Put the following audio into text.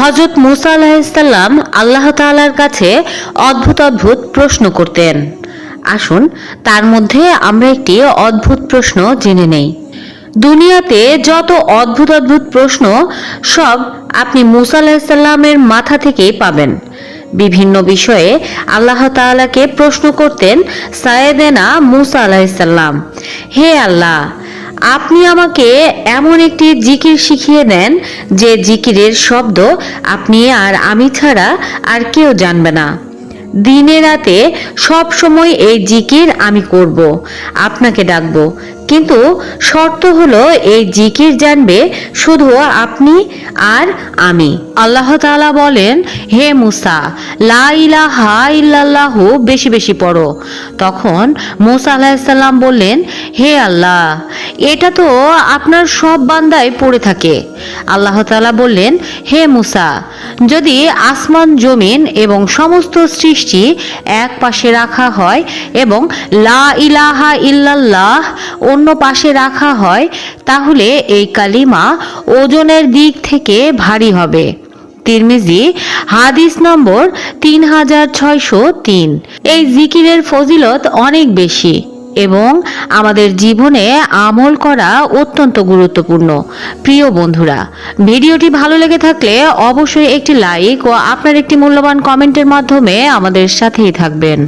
হজরত মুসা আলাহিসাল্লাম আল্লাহ তাআলার কাছে অদ্ভুত অদ্ভুত প্রশ্ন করতেন। আসুন, তার মধ্যে আমরা একটি অদ্ভুত প্রশ্ন জেনে নেই। দুনিয়াতে যত অদ্ভুত অদ্ভুত প্রশ্ন, সব আপনি মুসা আলাহিসাল্লামের মাথা থেকেই পাবেন। বিভিন্ন বিষয়ে আল্লাহ তাআলাকে প্রশ্ন করতেন সায়েদেনা মুসা আলাহিসাল্লাম হে আল্লাহ আপনি আমাকে এমন একটি জিকির শিখিয়ে দেন যে জিকিরের শব্দ আপনি আর আমি ছাড়া আর কেউ জানবে না। দিনে রাতে সব সময় এই জিকির আমি করব। আপনাকে ডাকবো। কিন্তু শর্ত হলো এই জিকির জানবে শুধু আপনি আর আমি। আল্লাহ তাআলা বলেন, হে মুসা, লা ইলাহা ইল্লাল্লাহু বেশি বেশি পড়ো। তখন মুসা আলাহিসাল্লাম বললেন, হে আল্লাহ, এটা তো আপনার সব বান্দায় পড়ে থাকে। আল্লাহ তাআলা বললেন, হে মুসা, যদি আসমান, জমিন এবং সমস্ত সৃষ্টি এক পাশে রাখা হয় এবং লা ইলাহা ইল্লাল্লাহ অন্য পাশে রাখা হয়, তাহলে এই কালিমা ওজনের দিক থেকে ভারী হবে। তিরমিজি, হাদিস নম্বর তিন হাজার ছয়শো তিন। এই জিকিরের ফজিলত অনেক বেশি এবং আমাদের জীবনে আমল করা অত্যন্ত গুরুত্বপূর্ণ। প্রিয় বন্ধুরা, ভিডিওটি ভালো লেগে থাকলে অবশ্যই একটি লাইক ও আপনার একটি মূল্যবান কমেন্টের মাধ্যমে আমাদের সাথেই থাকবেন।